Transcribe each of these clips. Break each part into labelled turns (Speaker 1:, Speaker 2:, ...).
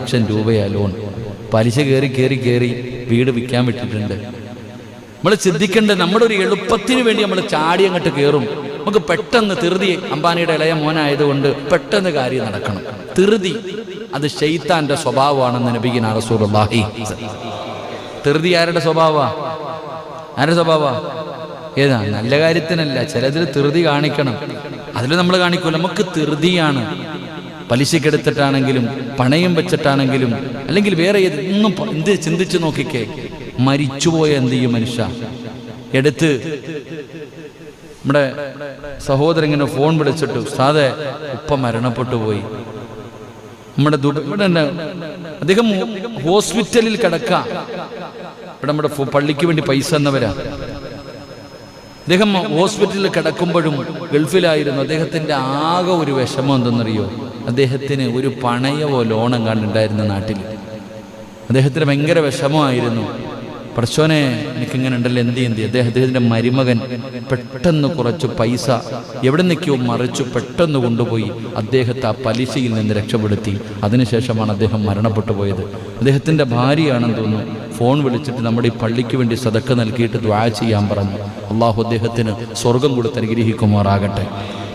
Speaker 1: ലക്ഷം രൂപയാ ലോൺ പലിശ കയറി കയറി കയറി വീട് വിൽക്കാൻ വിട്ടിട്ടുണ്ട്. നമ്മൾ ചിന്തിക്കേണ്ടത് നമ്മുടെ ഒരു എളുപ്പത്തിന് വേണ്ടി നമ്മൾ ചാടി അങ്ങോട്ട് കയറും നമുക്ക് പെട്ടെന്ന് ധൃതി അംബാനിയുടെ ഇളയ മോനായതുകൊണ്ട് പെട്ടെന്ന് കാര്യം നടക്കണം. ധൃതി അത് ഷെയ്ത്താന്റെ സ്വഭാവമാണെന്ന് നബിഗിന റസൂലുള്ളാഹി. ധൃതി ആരുടെ സ്വഭാവ ആരുടെ സ്വഭാവ ഏതാ? നല്ല കാര്യത്തിനല്ല. ചിലതിൽ ധൃതി കാണിക്കണം. അതിൽ നമ്മൾ കാണിക്കൂല. നമുക്ക് ധൃതിയാണ്. പലിശക്കെടുത്തിട്ടാണെങ്കിലും പണയം വെച്ചിട്ടാണെങ്കിലും അല്ലെങ്കിൽ വേറെ ഒന്നും എന്ത് ചിന്തിച്ചു നോക്കിക്കേ മരിച്ചുപോയ എന്ത് ചെയ്യും മനുഷ്യ? എടുത്ത് നമ്മുടെ സഹോദരൻ ഇങ്ങനെ ഫോൺ വിളിച്ചിട്ട് സാതെ ഉപ്പ മരണപ്പെട്ടു പോയി. നമ്മുടെ ഇവിടെ അദ്ദേഹം ഹോസ്പിറ്റലിൽ കിടക്ക. ഇവിടെ നമ്മുടെ പള്ളിക്ക് വേണ്ടി പൈസ എന്നവരാ അദ്ദേഹം ഹോസ്പിറ്റലിൽ കിടക്കുമ്പോഴും ഗൾഫിലായിരുന്നു. അദ്ദേഹത്തിന്റെ ആകെ ഒരു വിഷമം എന്തെന്നറിയോ? അദ്ദേഹത്തിന് ഒരു പണയവോ ലോണം കണ്ടുണ്ടായിരുന്നു നാട്ടിൽ. അദ്ദേഹത്തിന് ഭയങ്കര വിഷമമായിരുന്നു. പടച്ചോനെ എനിക്കിങ്ങനെ ഉണ്ടല്ലോ എന്ത് ചെയ്യും അദ്ദേഹം അദ്ദേഹത്തിന്റെ മരുമകൻ പെട്ടെന്ന് കുറച്ച് പൈസ എവിടെ നിൽക്കോ മറിച്ചു പെട്ടെന്ന് കൊണ്ടുപോയി അദ്ദേഹത്തെ ആ പലിശയിൽ നിന്ന് രക്ഷപ്പെടുത്തി. അതിനുശേഷമാണ് അദ്ദേഹം മരണപ്പെട്ടു പോയത്. അദ്ദേഹത്തിന്റെ ഭാര്യയാണെന്ന് തോന്നുന്നു ഫോൺ വിളിച്ചിട്ട് നമ്മുടെ ഈ പള്ളിക്ക് വേണ്ടി സതക്ക നൽകിയിട്ട് ദ്വാ ചെയ്യാൻ പറഞ്ഞു. അള്ളാഹു അദ്ദേഹത്തിന് സ്വർഗം കൊടുത്ത് അനുഗ്രഹിക്കുമാറാകട്ടെ.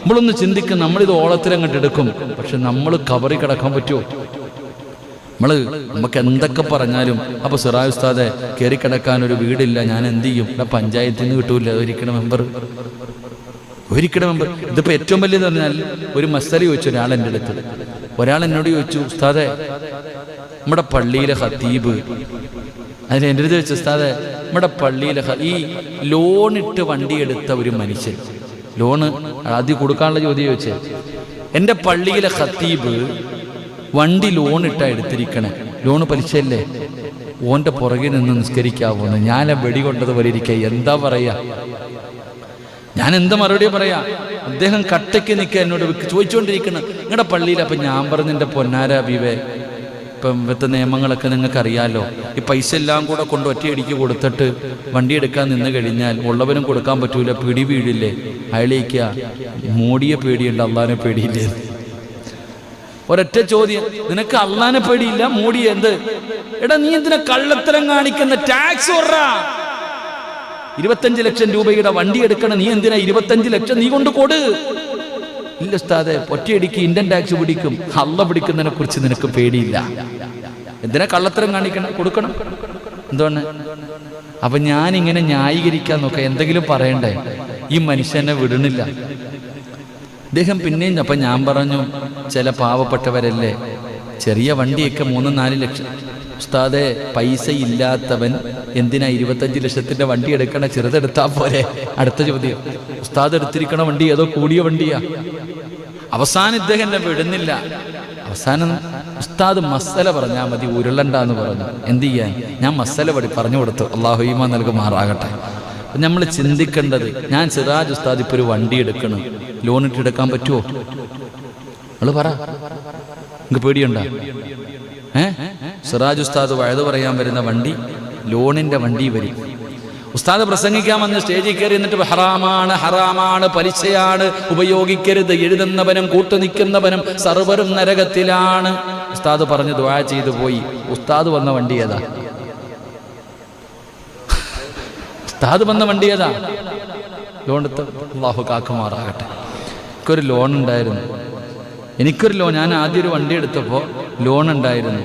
Speaker 1: നമ്മളൊന്ന് ചിന്തിക്കും നമ്മളിത് ഓളത്തിലങ്ങോട്ട് എടുക്കും. പക്ഷെ നമ്മൾ കവറി കിടക്കാൻ പറ്റുമോ? നമ്മൾ നമുക്ക് എന്തൊക്കെ പറഞ്ഞാലും അപ്പൊ സിറായ് ഉസ്താദെ കയറി കിടക്കാൻ ഒരു വീടില്ല ഞാൻ എന്ത് ചെയ്യും? ഇവിടെ പഞ്ചായത്തിൽ നിന്ന് കിട്ടൂല ഒരിക്കണ മെമ്പർ. ഒരിക്കണ മെമ്പർ. ഇതിപ്പോ ഏറ്റവും വലിയത് പറഞ്ഞാൽ ഒരു മസല ചോദിച്ചു ഒരാൾ എന്റെ അടുത്ത്. ഒരാൾ എന്നോട് ചോദിച്ചു ഉസ്താദെ നമ്മുടെ പള്ളിയിലെ ഹത്തീബ് അതിന് എന്റെ അടുത്ത് ചോദിച്ചു ഉസ്താദെ നമ്മുടെ പള്ളിയിലെ ഈ ലോണിട്ട് വണ്ടി എടുത്ത ഒരു മനുഷ്യൻ. ലോണ് ആദ്യം കൊടുക്കാനുള്ള ചോദ്യം ചോദിച്ചേ. എന്റെ പള്ളിയിലെ ഖത്തീബ് വണ്ടി ലോൺ ഇട്ടാ എടുത്തിരിക്കണേ. ലോണ് പലിശയല്ലേ? ഓന്റെ പുറകിൽ നിന്ന് നിസ്കരിക്കാവുന്ന. ഞാൻ വെടി കൊണ്ടതുപോലെ ഇരിക്കുക എന്താ പറയാ? ഞാൻ എന്താ മറുപടി പറയാ? അദ്ദേഹം കട്ടയ്ക്ക് നിൽക്കുക എന്നോട് ചോദിച്ചുകൊണ്ടിരിക്കണം നിങ്ങളുടെ പള്ളിയിൽ അപ്പം ഞാൻ പറഞ്ഞ എന്റെ പൊന്നാര ബീവേ ഇപ്പം ഇവിടുത്തെ നിയമങ്ങളൊക്കെ നിങ്ങൾക്ക് അറിയാലോ ഈ പൈസ എല്ലാം കൂടെ കൊണ്ട് ഒറ്റയടിക്ക് കൊടുത്തിട്ട് വണ്ടി എടുക്കാൻ നിന്ന് കഴിഞ്ഞാൽ ഉള്ളവനും കൊടുക്കാൻ പറ്റൂല പിടി വീഴില്ലേ? അയാളേക്കുക മോടിയെ പേടിയുണ്ട് അള്ളാനെ പേടിയില്ലേ? ഒരൊറ്റ ചോദ്യം നിനക്ക് അള്ളാനെ പേടിയില്ല മോടി എന്ത്? എടാ നീ എന്തിനാ കള്ളത്തരം കാണിക്കുന്ന? ടാക്സ് ഇരുപത്തഞ്ച് ലക്ഷം രൂപയുടെ വണ്ടി എടുക്കണം നീ എന്തിനാ ഇരുപത്തഞ്ച് ലക്ഷം നീ കൊണ്ട് കൊടു? ഇല്ല ഒറ്റയടിക്ക് ഇന്ത്യൻ ടാക്സ് പിടിക്കും അള്ള പിടിക്കുന്നതിനെ കുറിച്ച് നിനക്ക് പേടിയില്ല. എന്തിനാ കള്ളത്തരം കാണിക്കണം? കൊടുക്കണം. അപ്പൊ ഞാൻ ഇങ്ങനെ ന്യായീകരിക്കാൻ നോക്ക എന്തെങ്കിലും പറയണ്ടേ? ഈ മനുഷ്യനെ വിടണില്ല അദ്ദേഹം പിന്നെയും അപ്പൊ ഞാൻ പറഞ്ഞു ചില പാവപ്പെട്ടവരല്ലേ? ചെറിയ വണ്ടിയൊക്കെ മൂന്ന് നാല് ലക്ഷം. ഉസ്താദെ പൈസ ഇല്ലാത്തവൻ എന്തിനാ ഇരുപത്തഞ്ച് ലക്ഷത്തിന്റെ വണ്ടി എടുക്കണ? ചെറുതെടുത്താ പോലെ അടുത്ത ചോദ്യം. ഉസ്താദ് എടുത്തിരിക്കണ വണ്ടി ഏതോ കൂടിയ വണ്ടിയാ. അവസാനം ഇദ്ദേഹം എന്നെ വിടുന്നില്ല. അവസാനം ഉസ്താദ് മസല പറഞ്ഞാൽ മതി ഉരുളണ്ടെന്ന് പറഞ്ഞു. എന്ത് ചെയ്യാൻ? ഞാൻ മസല പടി പറഞ്ഞു കൊടുത്തു. അള്ളാഹു ഈമാ നൽകുമാറാകട്ടെ. നമ്മൾ ചിന്തിക്കേണ്ടത് ഞാൻ സിറാജ് ഉസ്താദ് ഇപ്പോൾ ഒരു വണ്ടി എടുക്കണം. ലോൺ ഇട്ട് എടുക്കാൻ പറ്റുമോ നിങ്ങൾ പറ. നിങ്ങൾക്ക് പേടിയുണ്ടോ? ഏ? സിറാജ് ഉസ്താദ് വഴുതു പറയാൻ വരുന്ന വണ്ടി ലോണിന്റെ വണ്ടി വരും. ഉസ്താദ് പ്രസംഗിക്കാൻ വന്ന് സ്റ്റേജിൽ കയറി എന്നിട്ട് ഹറാമാണ് ഹറാമാണ് പലിശയാണ് ഉപയോഗിക്കരുത് എഴുതുന്നവനും കൂട്ടു നിൽക്കുന്നവനും സർവരും നരകത്തിലാണ്. ഉസ്താദ് പറഞ്ഞ് ദ്വാ ചെയ്തു പോയി. ഉസ്താദ് വന്ന വണ്ടി ഏതാ? ഉസ്താദ് വന്ന വണ്ടി ഏതാ? ലോൺ എടുത്ത് അള്ളാഹു കാക്കുമാറാകട്ടെ. എനിക്കൊരു ലോൺ ഉണ്ടായിരുന്നു. എനിക്കൊരു ലോൺ ഞാൻ ആദ്യം ഒരു വണ്ടി എടുത്തപ്പോൾ ലോൺ ഉണ്ടായിരുന്നു.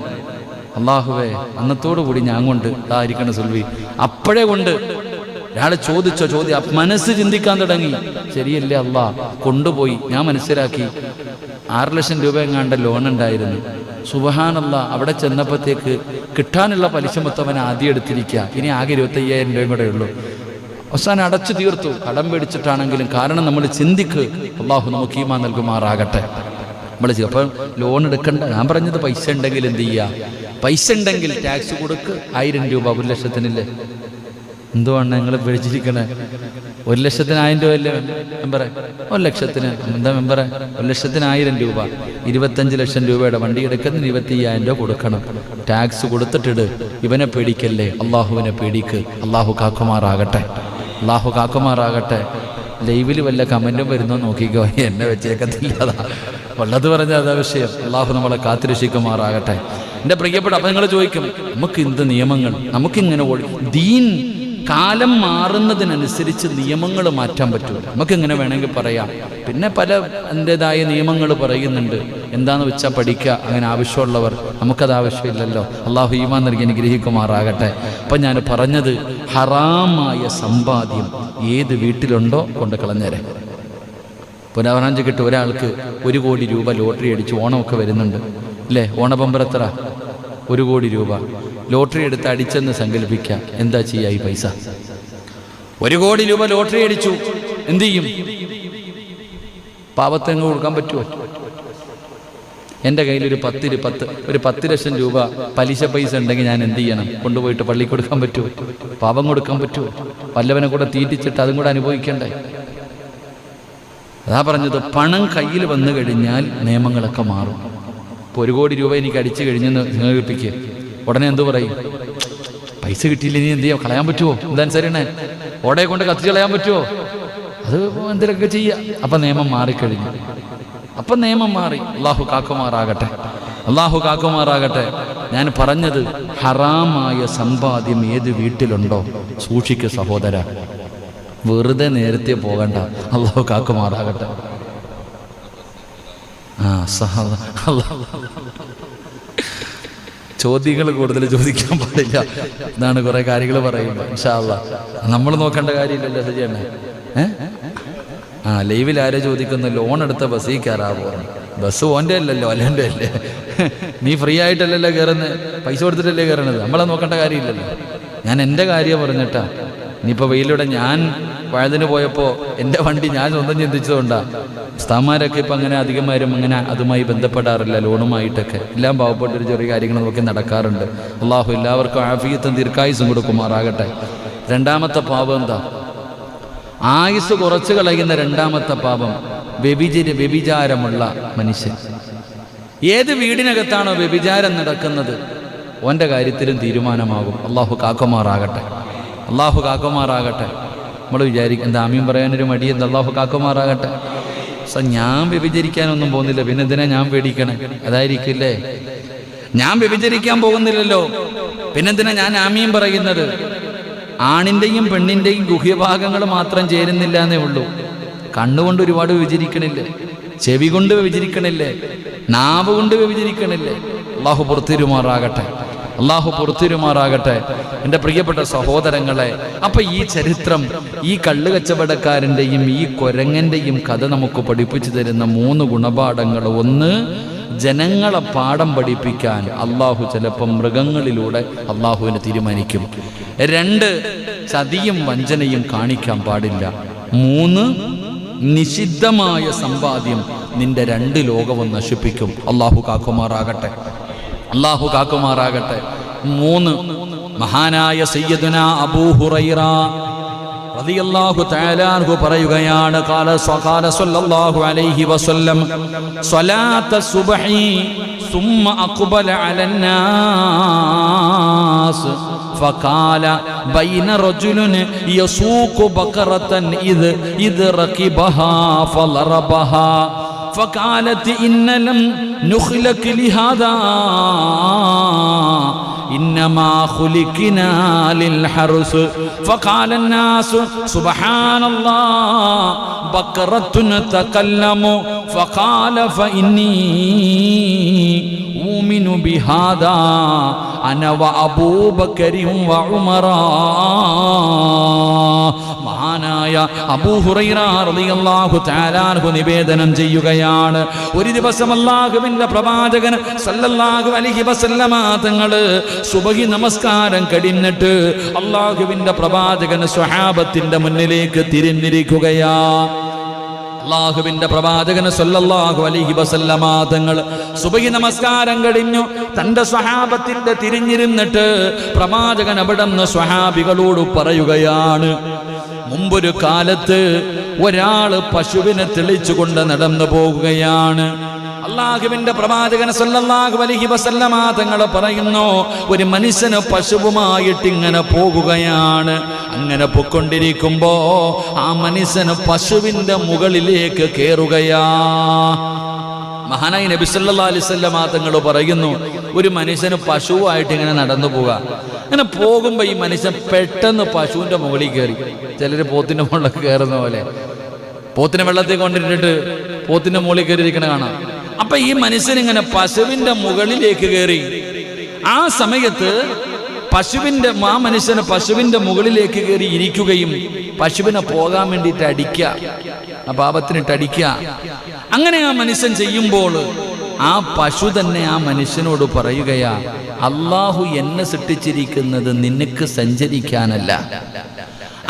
Speaker 1: അള്ളാഹുവേ അന്നത്തോടു കൂടി ഞാൻ കൊണ്ട് ഇതായിരിക്കണം സുൽവി. അപ്പോഴേ കൊണ്ട് ഒരാളെ ചോദിച്ച ചോദ്യം മനസ്സ് ചിന്തിക്കാൻ തുടങ്ങി. ശരിയല്ലേ അല്ല കൊണ്ടുപോയി. ഞാൻ മനസ്സിലാക്കി. ആറ് ലക്ഷം രൂപ എങ്ങാണ്ട് ലോൺ ഉണ്ടായിരുന്നു. സുബഹാനല്ല അവിടെ ചെന്നപ്പോഴത്തേക്ക് കിട്ടാനുള്ള പലിശ മൊത്തം ആദ്യം എടുത്തിരിക്കുക ഇനി ആകെ ഇരുപത്തയ്യായിരം രൂപയും കൂടെ ഉള്ളൂ. അവസാനം അടച്ചു തീർത്തു. കടം പേടിച്ചിട്ടാണെങ്കിലും കാരണം നമ്മൾ ചിന്തിക്ക്. അള്ളാഹു നമുക്ക് ഈമാ നൽകുമാറാകട്ടെ. നമ്മൾ അപ്പം ലോൺ എടുക്കണ്ട. ഞാൻ പറഞ്ഞത് പൈസ ഉണ്ടെങ്കിൽ എന്ത് ചെയ്യുക പൈസ ഉണ്ടെങ്കിൽ ടാക്സ് കൊടുക്ക്. ആയിരം രൂപ ഒരു ലക്ഷത്തിനില്ലേ? എന്തുവാണ് നിങ്ങൾ പേടിച്ചിരിക്കണേ ഒരു ലക്ഷത്തിനായിരം രൂപ അല്ലേ മെമ്പറെ? ഒരു ലക്ഷത്തിന്. എന്താ മെമ്പറെ? ഒരു ലക്ഷത്തിനായിരം രൂപ. ഇരുപത്തഞ്ച് ലക്ഷം രൂപയുടെ വണ്ടി എടുക്കുന്നതിന് ഇരുപത്തി അയ്യായിരം രൂപ കൊടുക്കണം. ടാക്സ് കൊടുത്തിട്ടിട്. ഇവനെ പേടിക്കല്ലേ? അള്ളാഹുവിനെ പേടിക്ക്. അള്ളാഹു കാക്കുമാറാകട്ടെ. അള്ളാഹു കാക്കുമാറാകട്ടെ. ലൈവിൽ വല്ല കമന്റും വരുന്നോ നോക്കിക്കോ. എന്നെ വെച്ചേക്കത്തില്ല അതാ. ഉള്ളത് പറഞ്ഞ അതാ വിഷയം. അള്ളാഹു നമ്മളെ കാത്തിരക്ഷിക്കുമാറാകട്ടെ. എന്റെ പ്രിയപ്പെട്ട അപ്പം നിങ്ങൾ ചോദിക്കും നമുക്ക് എന്ത് നിയമങ്ങൾ? നമുക്കിങ്ങനെ ഓടി ദീൻ കാലം മാറുന്നതിനനുസരിച്ച് നിയമങ്ങൾ മാറ്റാൻ പറ്റും. നമുക്ക് എങ്ങനെ വേണമെങ്കിൽ പറയാം. പിന്നെ പല എന്റെതായ നിയമങ്ങൾ പറയുന്നുണ്ട്. എന്താന്ന് വെച്ചാൽ പഠിക്കുക അങ്ങനെ ആവശ്യമുള്ളവർ. നമുക്കത് ആവശ്യമില്ലല്ലോ. അള്ളാഹു ഈമാൻ നൽകി അനുഗ്രഹിക്കുമാറാകട്ടെ. അപ്പം ഞാൻ പറഞ്ഞത് ഹറാമായ സമ്പാദ്യം ഏത് വീട്ടിലുണ്ടോ കൊണ്ട് കളഞ്ഞേരെ. പുനരാഞ്ച് കിട്ടും ഒരാൾക്ക് ഒരു കോടി രൂപ ലോട്ടറി അടിച്ച് ഓണമൊക്കെ വരുന്നുണ്ട്. അല്ലേ ഓണബമ്പർ എത്ര? ഒരു കോടി രൂപ. ലോട്ടറി എടുത്ത് അടിച്ചെന്ന് സങ്കല്പിക്കാം. എന്താ ചെയ്യുക ഈ പൈസ? ഒരു കോടി രൂപ ലോട്ടറി അടിച്ചു. എന്തു ചെയ്യും? പാവത്തങ്ങ് കൊടുക്കാൻ പറ്റുമോ? എന്റെ കയ്യിൽ ഒരു പത്തിരി പത്ത് ഒരു പത്ത് ലക്ഷം രൂപ പലിശ പൈസ ഉണ്ടെങ്കിൽ ഞാൻ എന്ത് ചെയ്യണം? കൊണ്ടുപോയിട്ട് പള്ളി കൊടുക്കാൻ പറ്റുമോ? പാവം കൊടുക്കാൻ പറ്റുമോ? വല്ലവനെ കൂടെ തീറ്റിച്ചിട്ട് അതും കൂടെ അനുഭവിക്കണ്ടേ? അതാ പറഞ്ഞത് പണം കയ്യിൽ വന്നു കഴിഞ്ഞാൽ നിയമങ്ങളൊക്കെ മാറും. ഇപ്പോൾ ഒരു കോടി രൂപ എനിക്ക് അടിച്ചു കഴിഞ്ഞെന്ന് സങ്കല്പിക്കുക ഉടനെ എന്തു പറയും? പൈസ കിട്ടിയില്ല ഇനി എന്ത് ചെയ്യാം? കളയാൻ പറ്റുമോ എന്താനുസരണേ ഓടയെ കൊണ്ട് കത്തിച്ച് കളയാൻ പറ്റുമോ അത് എന്തെങ്കിലുമൊക്കെ ചെയ്യുക അപ്പം നിയമം മാറിക്കഴിഞ്ഞു. അപ്പം നിയമം മാറി. അള്ളാഹു കാക്കുമാറാകട്ടെ. അള്ളാഹു കാക്കുമാറാകട്ടെ. ഞാൻ പറഞ്ഞത് ഹറാമായ സമ്പാദ്യം ഏത് വീട്ടിലുണ്ടോ സൂക്ഷിക്കുക സഹോദര. വെറുതെ നേരത്തെ പോകണ്ട. അള്ളാഹു കാക്കുമാറാകട്ടെ. ആ ചോദ്യങ്ങൾ കൂടുതൽ ചോദിക്കാൻ പാടില്ല. എന്നാണ് കുറെ കാര്യങ്ങൾ ഇൻഷാല്ല നമ്മൾ നോക്കേണ്ട കാര്യമില്ലല്ലോ സജിയണ്ണേ ഏ? ആ ലൈവിൽ ആരെ ചോദിക്കുന്നു? ലോൺ എടുത്ത ബസ്സിൽ കയറാവോ ബസ് ഓന്റെ അല്ലല്ലോ അല്ലെന്റെ അല്ലേ? നീ ഫ്രീ ആയിട്ടല്ലല്ലോ കയറുന്നത്? പൈസ കൊടുത്തിട്ടല്ലേ കയറണത്? നമ്മളെ നോക്കേണ്ട കാര്യമില്ലല്ലോ. ഞാൻ എന്റെ കാര്യം പറഞ്ഞിട്ടാ. ഇനിയിപ്പോൾ വെയിലൂടെ ഞാൻ വഴുതിന് പോയപ്പോൾ എന്റെ വണ്ടി ഞാൻ സ്വന്തം ചിന്തിച്ചതുകൊണ്ടാ. സ്ഥാമാരൊക്കെ ഇപ്പം അങ്ങനെ അധികമാരും അങ്ങനെ അതുമായി ബന്ധപ്പെടാറില്ല ലോണുമായിട്ടൊക്കെ. എല്ലാം പാവപ്പെട്ട ഒരു ചെറിയ കാര്യങ്ങൾ നോക്കി നടക്കാറുണ്ട്. അള്ളാഹു എല്ലാവർക്കും ആഫിയത്തും ദീർഘായുസും കൊടുക്കുമാറാകട്ടെ. രണ്ടാമത്തെ പാപം എന്താ? ആയുസ് കുറച്ച് കളയുന്ന രണ്ടാമത്തെ പാപം വ്യഭിചര വ്യഭിചാരമുള്ള മനുഷ്യൻ. ഏത് വീടിനകത്താണോ വ്യഭിചാരം നടക്കുന്നത്? ഓന്റെ കാര്യത്തിലും തീരുമാനമാകും. അള്ളാഹു കാക്കുമാറാകട്ടെ. അള്ളാഹു കാക്കുമാറാകട്ടെ. നമ്മൾ വിചാരിക്കും എന്താ ആമീൻ പറയാനൊരു മടി എന്താ അള്ളാഹു കാക്കുമാറാകട്ടെ. സ ഞാൻ വ്യഭിചരിക്കാനൊന്നും പോകുന്നില്ല. പിന്നെ എന്തിനാ ഞാൻ പേടിക്കണേ? അതായിരിക്കില്ലേ? ഞാൻ വ്യഭിചരിക്കാൻ പോകുന്നില്ലല്ലോ. പിന്നെ പിന്നെന്തിനാ ഞാൻ ആമീൻ പറയുന്നത്? ആണിന്റെയും പെണ്ണിന്റെയും ഗുഹ്യഭാഗങ്ങൾ മാത്രം ചേരുന്നില്ല എന്നേ ഉള്ളൂ. കണ്ണുകൊണ്ട് ഒരുപാട് വിഭജിക്കണില്ലേ ചെവി കൊണ്ട് വിഭജിക്കണില്ലേ നാവ് കൊണ്ട് വിഭജിക്കണില്ലേ അള്ളാഹു പുറത്തിരുമാറാകട്ടെ അള്ളാഹു പുറത്തിരുമാറാകട്ടെ. എന്റെ പ്രിയപ്പെട്ട സഹോദരങ്ങളെ അപ്പൊ ഈ ചരിത്രം ഈ കള്ള് കച്ചവടക്കാരന്റെയും ഈ കൊരങ്ങന്റെയും കഥ നമുക്ക് പഠിപ്പിച്ചു തരുന്ന മൂന്ന് ഗുണപാഠങ്ങൾ. ഒന്ന് ജനങ്ങളെ പാഠം പഠിപ്പിക്കാൻ അള്ളാഹു ചിലപ്പോൾ മൃഗങ്ങളിലൂടെ അള്ളാഹുവിനെ തീരുമാനിക്കും. രണ്ട് ചതിയും വഞ്ചനയും കാണിക്കാൻ പാടില്ല. മൂന്ന് നിഷിദ്ധമായ സമ്പാദ്യം നിന്റെ രണ്ട് ലോകവും നശിപ്പിക്കും. അള്ളാഹു കാക്കുമാറാകട്ടെ. അള്ളാഹു കാക്കുമാറാകട്ടെ മൂന്ന് മഹാനായ സയ്യദുന അബൂ ഹുറൈറ റളിയല്ലാഹു തആല അൻഹു പറയുകയാണ് ഖാല സഖാല സല്ലല്ലാഹു അലൈഹി വസല്ലം സ്വലാത്ത സുബ്ഹി ثم أقبل على الناس فقال بين رجل يسوق بقرة إذ إذ ركبها فضربها فقالت إن لم نخلق لهذا. إنما خلقنا للحرس فقال الناس سبحان الله بقرة تكلم فقال فإني أؤمن بهذا أنا وأبو بكر وعمر. മഹാനായ അബൂഹുറൈറാഹു താലാൻഹു നിവേദനം ചെയ്യുകയാണ്. ഒരു ദിവസം അല്ലാഹുവിന്റെ പ്രവാചകൻ സല്ലല്ലാഹു വസല്ലമ തങ്ങൾ സുബഹി നമസ്കാരം കഴിഞ്ഞിട്ട് അള്ളാഹുവിന്റെ പ്രവാചകൻ സ്വഹാബത്തിന്റെ മുന്നിലേക്ക് തിരിഞ്ഞിരിക്കുകയാ. അള്ളാഹുവിന്റെ പ്രവാചകന് സൊല്ലാഹു അലിഹി വസല്ലമാതങ്ങൾ സുബഹി നമസ്കാരം കഴിഞ്ഞു. തന്റെ സ്വഹാബത്തിന്റെ തിരിഞ്ഞിരുന്നിട്ട് പ്രവാചകൻ അവിടെ നിന്ന് സ്വഹാബികളോട് പറയുകയാണ്. മുമ്പൊരു കാലത്ത് ഒരാൾ പശുവിനെ തെളിച്ചുകൊണ്ട് നടന്നു പോകുകയാണ് അള്ളാഹുവിന്റെ പ്രവാചകൻ സല്ലല്ലാഹു അലൈഹി വസല്ലമ തങ്ങൾ പറയുന്നു ഒരു മനുഷ്യന് പശുവുമായിട്ട് ഇങ്ങനെ പോകുകയാണ് അങ്ങനെ പൊക്കൊണ്ടിരിക്കുമ്പോ ആ മനുഷ്യന് പശുവിന്റെ മുകളിലേക്ക് കയറുകയാ മഹാനായി അലൈഹി വസല്ലമ തങ്ങൾ പറയുന്നു ഒരു മനുഷ്യന് പശുവായിട്ട് ഇങ്ങനെ നടന്നു പോവുക. അങ്ങനെ പോകുമ്പോൾ ഈ മനുഷ്യൻ പെട്ടെന്ന് പശുവിന്റെ മുകളിൽ കയറി ചിലർ പോത്തിന്റെ മുകളിലൊക്കെ കയറുന്ന പോലെ. പോത്തിനെ വെള്ളത്തിൽ കൊണ്ടിട്ടിട്ട് പോത്തിന്റെ മുകളിൽ കയറി ഇരിക്കണ കാണാം. അപ്പൊ ഈ മനുഷ്യൻ ഇങ്ങനെ പശുവിന്റെ മുകളിലേക്ക് കയറി ആ സമയത്ത് പശുവിന്റെ ആ മനുഷ്യന് പശുവിന്റെ മുകളിലേക്ക് കയറി ഇരിക്കുകയും പശുവിനെ പോകാൻ വേണ്ടിട്ട് അടിക്കുക. ആ പാപത്തിനിട്ട് അടിക്കുക. അങ്ങനെ ആ മനുഷ്യൻ ചെയ്യുമ്പോൾ ആ പശു തന്നെ ആ മനുഷ്യനോട് പറയുകയാ അള്ളാഹു എന്നെ സൃഷ്ടിച്ചിരിക്കുന്നത് നിനക്ക് സഞ്ചരിക്കാനല്ല.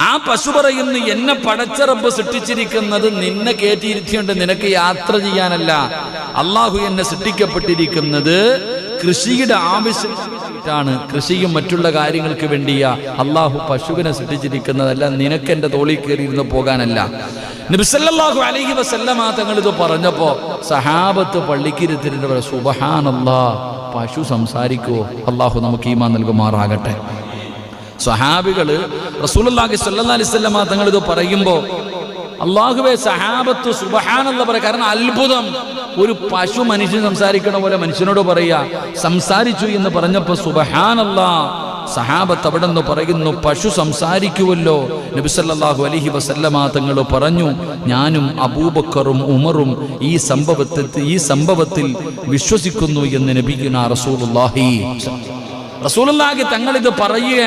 Speaker 1: ആ പശു പറയുന്നു എന്നെ പടച്ചറപ്പ് സൃഷ്ടിച്ചിരിക്കുന്നത് നിന്നെ കയറ്റിയിരുത്തിയുണ്ട് നിനക്ക് യാത്ര ചെയ്യാനല്ല. അള്ളാഹു എന്നെ സൃഷ്ടിക്കപ്പെട്ടിരിക്കുന്നത് കൃഷിയുടെ ആവശ്യമാണ് കൃഷിയും മറ്റുള്ള കാര്യങ്ങൾക്ക് വേണ്ടിയാ. അള്ളാഹു പശുവിനെ സൃഷ്ടിച്ചിരിക്കുന്നതല്ല നിനക്ക് എന്റെ തോളിൽ കയറിയിരുന്ന് പോകാനല്ല. നബിസല്ലാഹു അലഹി വസല്ലമ ഇത് പറഞ്ഞപ്പോ സഹാബത്ത് പള്ളിക്കിരുത്തിരുന്നവർ സുബഹാനല്ലാ പശു സംസാരിക്കുവോ അള്ളാഹു നമുക്ക് ഈമാ നൽകുമാറാകട്ടെ. സഹാബികൾ റസൂലുള്ളാഹി സ്വല്ലല്ലാഹി അലൈഹി വസല്ലമ തങ്ങൾ ഇത് പറയുമ്പോൾ അള്ളാഹുബെ സഹാബത്ത് സുബഹാനെന്ന് പറയാം കാരണം അത്ഭുതം. ഒരു പശു മനുഷ്യൻ സംസാരിക്കണ പോലെ മനുഷ്യനോട് പറയുക സംസാരിച്ചു എന്ന് പറഞ്ഞപ്പോ സുബഹാനല്ല സഹാബത്ത് അവിടെ നിന്ന് പറയുന്നു പശു സംസാരിക്കുമല്ലോ നബിസല്ലാഹു അലഹി വസല്ലമാ തങ്ങൾ പറഞ്ഞു ഞാനും അബൂബക്കറും ഉമറും ഈ സംഭവത്തിൽ ഈ സംഭവത്തിൽ വിശ്വസിക്കുന്നു എന്ന് നബിക്കുന്ന റസൂലുള്ളാഹി. റസൂലുള്ളാഹി തങ്ങൾ ഇത് പറയുക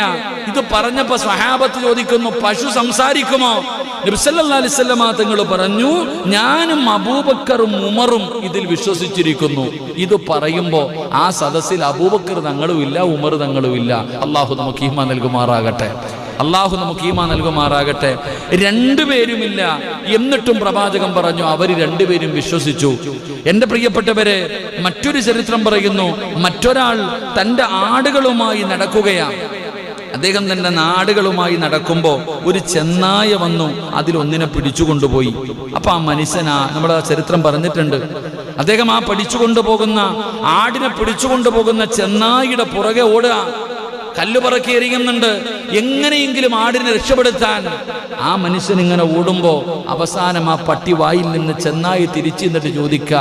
Speaker 1: ഇത് പറഞ്ഞപ്പോ സഹാബത്ത് ചോദിക്കുന്നു പശു സംസാരിക്കുമോ? നബിസല്ലാ അലിസ്വല്ലമ തങ്ങൾ പറഞ്ഞു ഞാനും അബൂബക്കറും ഉമറും ഇതിൽ വിശ്വസിച്ചിരിക്കുന്നു. ഇത് പറയുമ്പോ ആ സദസ്സിൽ അബൂബക്കർ തങ്ങളും ഇല്ല ഉമർ തങ്ങളും ഇല്ല അള്ളാഹു നമുക്ക് ഈമ നൽകുമാറാകട്ടെ. അള്ളാഹു നമുക്ക് ഈമ നൽകുമാറാകട്ടെ. രണ്ടുപേരുമില്ല. എന്നിട്ടും പ്രവാചകം പറഞ്ഞു അവർ രണ്ടുപേരും വിശ്വസിച്ചു. എന്റെ പ്രിയപ്പെട്ടവരെ മറ്റൊരു ചരിത്രം പറയുന്നു മറ്റൊരാൾ തന്റെ ആടുകളുമായി നടക്കുകയാണ്. അദ്ദേഹം തന്റെ നാടുകളുമായി നടക്കുമ്പോൾ ഒരു ചെന്നായ വന്നു അതിലൊന്നിനെ പിടിച്ചു കൊണ്ടുപോയി അപ്പൊ ആ മനുഷ്യനാ നമ്മുടെ ചരിത്രം പറഞ്ഞിട്ടുണ്ട്. അദ്ദേഹം ആ പിടിച്ചു കൊണ്ടുപോകുന്ന ആടിനെ പിടിച്ചു കൊണ്ടുപോകുന്ന ചെന്നായിയുടെ പുറകെ ഓടുക കല്ല് പറക്കി എറിയുന്നുണ്ട്. എങ്ങനെയെങ്കിലും ആടിനെ രക്ഷപ്പെടുത്താൻ. ആ മനുഷ്യൻ ഇങ്ങനെ ഓടുമ്പോ അവസാനം ആ പട്ടി വായിൽ നിന്ന് ചെന്നായി തിരിച്ചു നിന്നിട്ട് ചോദിക്ക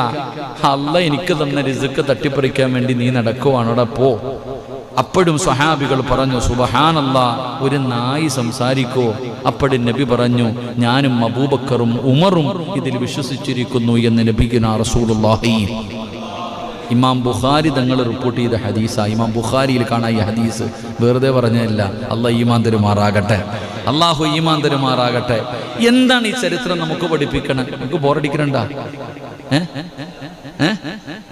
Speaker 1: അല്ല എനിക്ക് തന്ന റിസുക്ക് തട്ടിപ്പറിക്കാൻ വേണ്ടി നീ നടക്കുവാണോടെ പോ. അപ്പോഴും സ്വഹാബികൾ പറഞ്ഞു സുബഹാനല്ല ഒരു നായി സംസാരിക്കോ. അപ്പോഴും നബി പറഞ്ഞു ഞാനും അബൂബക്കറും ഉമറും ഇതിൽ വിശ്വസിച്ചിരിക്കുന്നു എന്ന് ലഭിക്കുന്ന റസൂലുള്ളാഹി. ഇമാം ബുഖാരി തങ്ങൾ റിപ്പോർട്ട് ചെയ്ത ഹദീസ ഇമാം ബുഖാരിയിൽ കാണാൻ ഈ ഹദീസ് വെറുതെ പറഞ്ഞല്ല അല്ല ഈമാൻ തരുമാറാകട്ടെ അള്ളാഹു ഈമാൻ തരുമാറാകട്ടെ. എന്താണ് ഈ ചരിത്രം നമുക്ക് പഠിപ്പിക്കണം? നമുക്ക് ബോറടിക്കണണ്ട ഏ ഏ?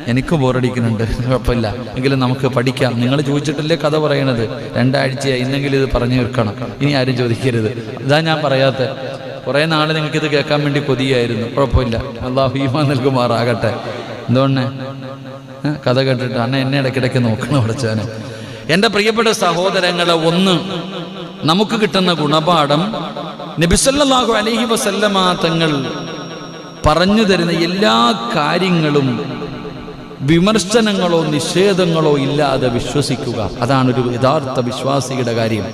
Speaker 1: എനിക്ക് ബോറടിക്കുന്നുണ്ട്. കുഴപ്പമില്ല. എങ്കിലും നമുക്ക് പഠിക്കാം. നിങ്ങൾ ചോദിച്ചിട്ടല്ലേ കഥ പറയണത്. രണ്ടാഴ്ചയായി ഇന്നെങ്കിലും ഇത് പറഞ്ഞു വെക്കണം. ഇനി ആരും ചോദിക്കരുത്. ഇതാ ഞാൻ പറയാത്ത. കുറേ നാൾ നിങ്ങൾക്ക് ഇത് കേൾക്കാൻ വേണ്ടി കൊതിയായിരുന്നു. കുഴപ്പമില്ല. അള്ളാഹു ഈമാൻ നൽകുമാറാകട്ടെ. എന്തുകൊണ്ടേ കഥ കേട്ടിട്ട് അണ്ണ എന്നെ ഇടയ്ക്കിടയ്ക്ക് നോക്കണം അടച്ചാന് എന്റെ പ്രിയപ്പെട്ട സഹോദരങ്ങളെ ഒന്ന് നമുക്ക് കിട്ടുന്ന ഗുണപാഠം നബിസല്ലാഹു അലഹി വസല്ലമ തങ്ങൾ പറഞ്ഞു തരുന്ന എല്ലാ കാര്യങ്ങളും വിമർശനങ്ങളോ നിഷേധങ്ങളോ ഇല്ലാതെ വിശ്വസിക്കുക. അതാണ് ഒരു യഥാർത്ഥ വിശ്വാസിയുടെ കാര്യം.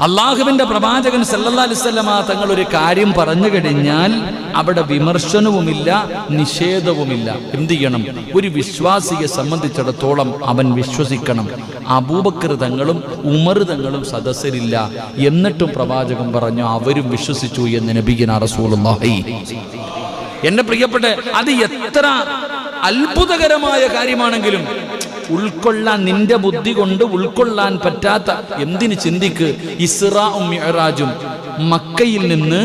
Speaker 1: അള്ളാഹുവിന്റെ പ്രവാചകൻ സല്ലല്ലാഹു അലൈഹി വസല്ലമ തങ്ങൾ ഒരു കാര്യം പറഞ്ഞു കഴിഞ്ഞാൽ അവിടെ വിമർശനവുമില്ല നിഷേധവുമില്ല. എന്ത് ചെയ്യണം? ഒരു വിശ്വാസിയെ സംബന്ധിച്ചിടത്തോളം അവൻ വിശ്വസിക്കണം. അബൂബക്കർ തങ്ങളും ഉമർ തങ്ങളും സദസ്സരില്ല എന്നിട്ടും പ്രവാചകൻ പറഞ്ഞു അവരും വിശ്വസിച്ചു എന്ന് നബിഗിന റസൂലുള്ളാഹി. എന്റെ പ്രിയപ്പെട്ട അത് എത്ര അത്ഭുതകരമായ കാര്യമാണെങ്കിലും ഉൾക്കൊള്ളാൻ നിന്റെ ബുദ്ധി കൊണ്ട് ഉൾക്കൊള്ളാൻ പറ്റാത്ത എന്തിന് ചിന്തിക്ക്? ഇസ്രാജും മക്കയിൽ നിന്ന്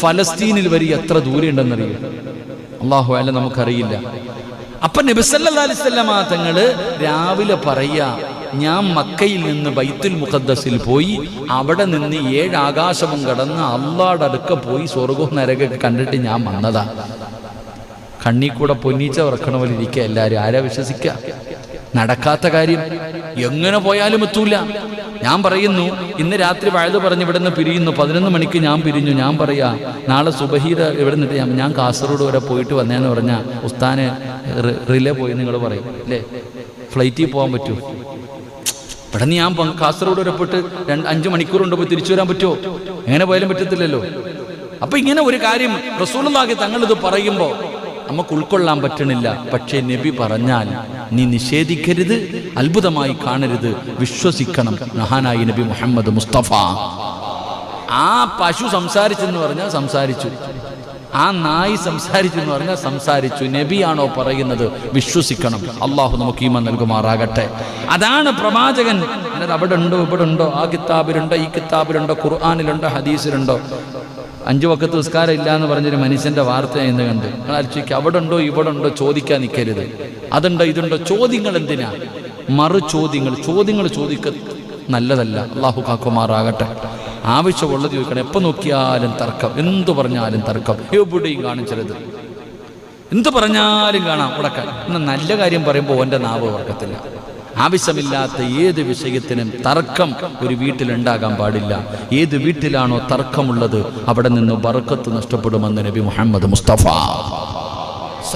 Speaker 1: ഫലസ്തീനിൽ വരി എത്ര ദൂരെ ഉണ്ടെന്നറിയും? അള്ളാഹു അല്ല നമുക്കറിയില്ല. അപ്പൊ നബിസല്ലാ തങ്ങൾ രാവിലെ പറയാ ഞാൻ മക്കയിൽ നിന്ന് ബൈത്തുൽ മുഖദ്ദസിൽ പോയി അവിടെ നിന്ന് ഏഴ് ആകാശവും കടന്ന് അള്ളാടടുക്ക പോയി സ്വർഗവും നരകൊക്കെ കണ്ടിട്ട് ഞാൻ വന്നതാ. കണ്ണി കൂടെ പൊന്നീച്ച ഉറക്കണ പോലെ ഇരിക്കുക ആരാ വിശ്വസിക്കുക? നടക്കാത്ത കാര്യം. എങ്ങനെ പോയാലും എത്തൂല. ഞാൻ പറയുന്നു ഇന്ന് രാത്രി വഴുത് പറഞ്ഞ് ഇവിടെ നിന്ന് പിരിയുന്നു. പതിനൊന്ന് മണിക്ക് ഞാൻ പിരിഞ്ഞു. ഞാൻ പറയാ നാളെ സുബഹീത ഇവിടെ നിന്നിട്ട് ഞാൻ- കാസർഗോഡ് വരെ പോയിട്ട് വന്നേന്ന് പറഞ്ഞാൽ ഉസ്താനെ റിലേ പോയി നിങ്ങൾ പറയും. അല്ലേ? ഫ്ലൈറ്റിൽ പോകാൻ പറ്റൂ? ഇവിടെ നിന്ന് ഞാൻ കാസർഗോഡ് വരെ പോയിട്ട് രണ്ട് അഞ്ച് മണിക്കൂർ കൊണ്ട് പോയി തിരിച്ചു വരാൻ പറ്റുമോ എങ്ങനെ പോയാലും പറ്റത്തില്ലല്ലോ. അപ്പൊ ഇങ്ങനെ ഒരു കാര്യം റസൂലുള്ളാഹി തങ്ങളിത് പറയുമ്പോൾ നമുക്ക് ഉൾക്കൊള്ളാൻ പറ്റണില്ല. പക്ഷേ നബി പറഞ്ഞാൽ നീ നിഷേധിക്കരുത് അത്ഭുതമായി കാണരുത് വിശ്വസിക്കണം മഹാനായി നബി മുഹമ്മദ് മുസ്തഫ. ആ പശു സംസാരിച്ചെന്ന് പറഞ്ഞാൽ സംസാരിച്ചു. ആ നായി സംസാരിച്ചു എന്ന് പറഞ്ഞാൽ സംസാരിച്ചു. നബിയാണോ പറയുന്നത്? വിശ്വസിക്കണം. അള്ളാഹു നമുക്ക് ഈമ നൽകുമാറാകട്ടെ. അതാണ് പ്രവാചകൻ. അവിടെ ഉണ്ടോ ഇവിടെ ഉണ്ടോ? ആ കിതാബിലുണ്ടോ ഈ കിതാബിലുണ്ടോ ഖുർആാനിലുണ്ടോ ഹദീസിലുണ്ടോ? അഞ്ചു വക്കത്ത് നിസ്കാരം ഇല്ല എന്ന് പറഞ്ഞൊരു മനുഷ്യന്റെ വാർത്ത എന്ന് കണ്ട്. നിങ്ങൾ അവിടെ ഉണ്ടോ ഇവിടെ ഉണ്ടോ ചോദിക്കാൻ നിൽക്കരുത് അതുണ്ടോ ഇതുണ്ടോ ചോദ്യങ്ങൾ എന്തിനാ മറു ചോദ്യങ്ങൾ ചോദ്യങ്ങൾ ചോദിക്ക നല്ലതല്ല. അള്ളാഹു കാക്കുമാറാകട്ടെ. ആവശ്യമുള്ളത് ചോദിക്കണം. എപ്പോൾ നോക്കിയാലും തർക്കം. എന്തു പറഞ്ഞാലും തർക്കം. എവിടെയും കാണിച്ചരുത് എന്ത് പറഞ്ഞാലും കാണാം. ഉടക്കാൻ. എന്നാൽ നല്ല കാര്യം പറയുമ്പോൾ ഓന്റെ നാവ് വർക്കത്തില്ല. ആവശ്യമില്ലാത്ത ഏത് വിഷയത്തിനും തർക്കം ഒരു വീട്ടിലുണ്ടാകാൻ പാടില്ല. ഏത് വീട്ടിലാണോ തർക്കമുള്ളത് അവിടെ നിന്ന് ബർക്കത്ത് നഷ്ടപ്പെടുമെന്ന് നബി മുഹമ്മദ് മുസ്തഫ.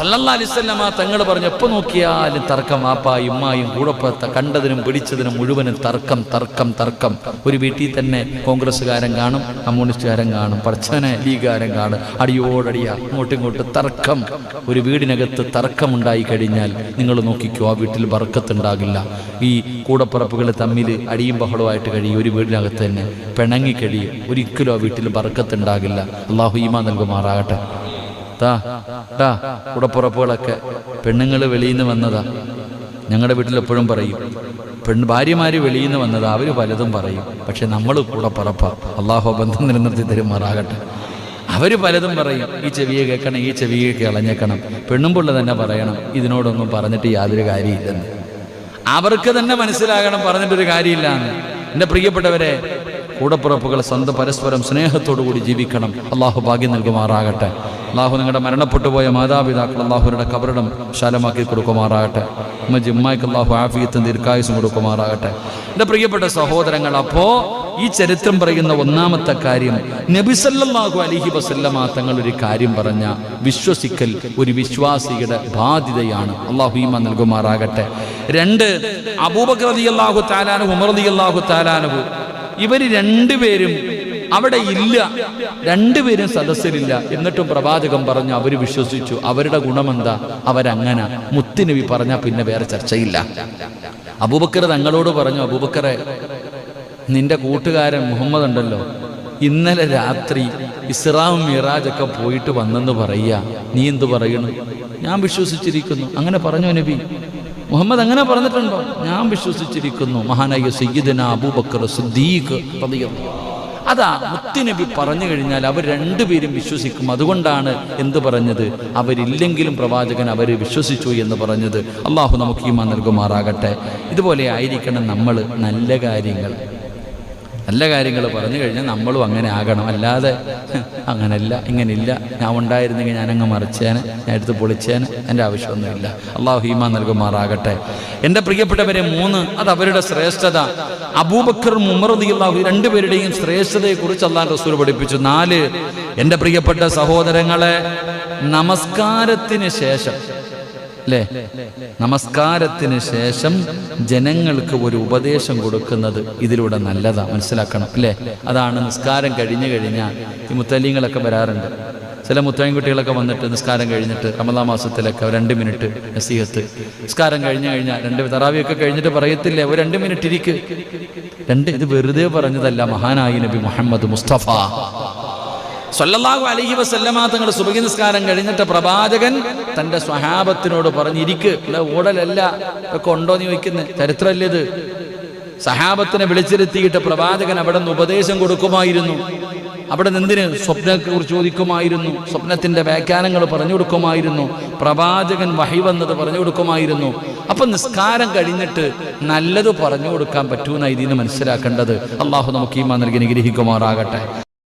Speaker 1: സല്ലല്ലാ അലിസ്വല്ലമ തങ്ങൾ പറഞ്ഞു എപ്പോൾ നോക്കിയാലും തർക്കം ആപ്പായും ഉമ്മായും കൂടപ്പുറത്ത കണ്ടതിനും പിടിച്ചതിനും മുഴുവനും തർക്കം തർക്കം തർക്കം. ഒരു വീട്ടിൽ തന്നെ കോൺഗ്രസ്സുകാരൻ കാണും കമ്മ്യൂണിസ്റ്റുകാരൻ കാണും പ്രശ്ന ലീഗുകാരൻ കാണും. അടിയോടടിയ അങ്ങോട്ടും ഇങ്ങോട്ടും തർക്കം. ഒരു വീടിനകത്ത് തർക്കമുണ്ടായി കഴിഞ്ഞാൽ നിങ്ങൾ നോക്കിക്കോ ആ വീട്ടിൽ ബർക്കത്തുണ്ടാകില്ല. ഈ കൂടപ്പുറപ്പുകൾ തമ്മിൽ അടിയും ബഹളമായിട്ട് കഴിയും ഒരു വീടിനകത്ത് തന്നെ പിണങ്ങി കഴിയും. ഒരിക്കലും ആ വീട്ടിൽ ബർക്കത്തുണ്ടാകില്ല. അള്ളാഹു ഈമ നൽകുമാറാകട്ടെ. താ ടാ കുടപ്പുറപ്പുകളൊക്കെ. പെണ്ണുങ്ങൾ വെളിയിൽ നിന്ന് വന്നതാ. ഞങ്ങളുടെ വീട്ടിൽ എപ്പോഴും പറയും പെണ്ണ് ഭാര്യമാര് വെളിയിൽ നിന്ന് വന്നതാ അവർ പലതും പറയും. പക്ഷെ നമ്മൾ കൂടപ്പുറപ്പ. അള്ളാഹോ ബന്ധം നിലനിർത്തി തരുമാറാകട്ടെ. അവർ പലതും പറയും ഈ ചെവിയെ കേൾക്കണം ഈ ചെവിയെ കളഞ്ഞേക്കണം. പെണ്ണുമ്പുള്ള തന്നെ പറയണം. ഇതിനോടൊന്നും പറഞ്ഞിട്ട് യാതൊരു കാര്യമില്ലെന്ന്. അവർക്ക് തന്നെ മനസ്സിലാകണം പറഞ്ഞിട്ടൊരു കാര്യമില്ല എന്ന് എന്റെ പ്രിയപ്പെട്ടവരെ കൂടപ്പുറപ്പുകൾ സ്വന്തം പരസ്പരം സ്നേഹത്തോടുകൂടി ജീവിക്കണം. അള്ളാഹു ഭാഗ്യം നൽകുമാറാകട്ടെ. അള്ളാഹു നിങ്ങളുടെ മരണപ്പെട്ടു പോയ മാതാപിതാക്കൾ അള്ളാഹുരുടെ കബറിടം ശാലമാക്കി കൊടുക്കുമാറാകട്ടെ. ഉമ്മ ജിമ്മായിക്ക് അള്ളാഹു ആഫിയത്തും ദീർഘായുസും കൊടുക്കുമാറാകട്ടെ. എന്റെ പ്രിയപ്പെട്ട സഹോദരങ്ങൾ അപ്പോ ഈ ചരിത്രം പറയുന്ന ഒന്നാമത്തെ കാര്യം നബിസല്ലാഹു അലിഹി വസല്ലമ തങ്ങൾ ഒരു കാര്യം പറഞ്ഞ വിശ്വസിക്കൽ ഒരു വിശ്വാസിയുടെ ബാധ്യതയാണ്. അള്ളാഹു ഈമ നൽകുമാറാകട്ടെ. രണ്ട് അബൂബക്കർ റതി അള്ളാഹു താലാനു ഉമർ റതി അള്ളാഹു താലാനു ഇവർ രണ്ടുപേരും അവിടെ ഇല്ല. രണ്ടുപേരും സദസ്സിലില്ല. എന്നിട്ടും പ്രവാചകം പറഞ്ഞു അവർ വിശ്വസിച്ചു. അവരുടെ ഗുണമെന്താ? അവരങ്ങനെ മുത്തുനബി പറഞ്ഞ പിന്നെ വേറെ ചർച്ചയില്ല. അബൂബക്കർ തങ്ങളോട് പറഞ്ഞു അബൂബക്കറെ നിന്റെ കൂട്ടുകാരൻ മുഹമ്മദ് ഉണ്ടല്ലോ. ഇന്നലെ രാത്രി ഇസ്രാവും മിറാജൊക്കെ പോയിട്ട് വന്നെന്ന് പറയുക. നീ എന്തു പറയണു? ഞാൻ വിശ്വസിച്ചിരിക്കുന്നു. അങ്ങനെ പറഞ്ഞു നബി. മുഹമ്മദ് അങ്ങനെ പറഞ്ഞിട്ടുണ്ടോ? ഞാൻ വിശ്വസിച്ചിരിക്കുന്നു മഹാനായ സയ്യിദന അബൂബക്കർ സുദ്ദീഖ് റളിയല്ലാഹു അതാ മുത്തുനബി പറഞ്ഞു കഴിഞ്ഞാൽ അവർ രണ്ടുപേരും വിശ്വസിക്കും. അതുകൊണ്ടാണ് എന്ത് പറഞ്ഞത്? അവരില്ലെങ്കിലും പ്രവാചകൻ അവരെ വിശ്വസിച്ചു എന്ന് പറഞ്ഞത്. അള്ളാഹു നമുക്ക് ഈമാ നൽകുമാറാകട്ടെ. ഇതുപോലെ ആയിരിക്കണം നമ്മൾ നല്ല കാര്യങ്ങൾ. നല്ല കാര്യങ്ങൾ പറഞ്ഞു കഴിഞ്ഞാൽ നമ്മളും അങ്ങനെ ആകണം. അല്ലാതെ അങ്ങനല്ല ഇങ്ങനില്ല. ഞാൻ ഉണ്ടായിരുന്നെങ്കിൽ ഞാനങ്ങ് മറിച്ചേനെ ഞാൻ എടുത്ത് പൊളിച്ചേനെ എന്റെ ആവശ്യമൊന്നുമില്ല. അള്ളാഹു ഹീമ നൽകുമാറാകട്ടെ. എന്റെ പ്രിയപ്പെട്ടവരെ മൂന്ന് അത് അവരുടെ ശ്രേഷ്ഠത. അബൂബക്കർ മുമറദി അള്ളാഹു രണ്ടുപേരുടെയും ശ്രേഷ്ഠതയെക്കുറിച്ച് അള്ളാൻ റസൂൽ പഠിപ്പിച്ചു. നാല് എന്റെ പ്രിയപ്പെട്ട സഹോദരങ്ങളെ നമസ്കാരത്തിന് ശേഷം അല്ലേ? നമസ്കാരത്തിന് ശേഷം ജനങ്ങൾക്ക് ഒരു ഉപദേശം കൊടുക്കുന്നത് ഇതിലൂടെ നല്ലതാ മനസ്സിലാക്കണം അല്ലേ? അതാണ് നിസ്കാരം കഴിഞ്ഞു കഴിഞ്ഞാൽ ഈ മുത്തലിങ്ങളൊക്കെ വരാറുണ്ട്. ചില മുത്തയും കുട്ടികളൊക്കെ വന്നിട്ട് നിസ്കാരം കഴിഞ്ഞിട്ട് റമദാ മാസത്തിലൊക്കെ രണ്ട് മിനിറ്റ് നസീഹത്ത്. നിസ്കാരം കഴിഞ്ഞു കഴിഞ്ഞാൽ രണ്ട് തറാവിയൊക്കെ കഴിഞ്ഞിട്ട് പറയത്തില്ലേ ഒരു രണ്ട് മിനിറ്റ് ഇരിക്ക്. രണ്ട് ഇത് വെറുതെ പറഞ്ഞതല്ല മഹാനായി നബി മുഹമ്മദ് മുസ്തഫ. സല്ലല്ലാഹു അലഹി വസല്ലമ തങ്ങളുടെ സുബഹി നിസ്കാരം കഴിഞ്ഞിട്ട് പ്രവാചകൻ തന്റെ സ്വഹാബത്തിനോട് പറഞ്ഞിരിക്ക് അല്ല ഓടലല്ല ഒക്കെ ഉണ്ടോ എന്ന് ചോദിക്കുന്നത് ചരിത്രമല്ലേ ഇത്? സഹാബത്തിനെ വിളിച്ചിരുത്തിയിട്ട് പ്രവാചകൻ അവിടെ നിന്ന് ഉപദേശം കൊടുക്കുമായിരുന്നു. അവിടെ നിന്തിന് സ്വപ്നത്തെ കുറിച്ച് ചോദിക്കുമായിരുന്നു സ്വപ്നത്തിന്റെ വ്യാഖ്യാനങ്ങൾ പറഞ്ഞു കൊടുക്കുമായിരുന്നു പ്രവാചകൻ വഹി വന്നത് പറഞ്ഞു കൊടുക്കുമായിരുന്നു. അപ്പൊ നിസ്കാരം കഴിഞ്ഞിട്ട് നല്ലത് പറഞ്ഞു കൊടുക്കാൻ പറ്റൂന്ന ഇതിന് മനസ്സിലാക്കേണ്ടത്. അള്ളാഹു നമുക്ക് ഈ നൽകി നിഗ്രഹിക്കുമാറാകട്ടെ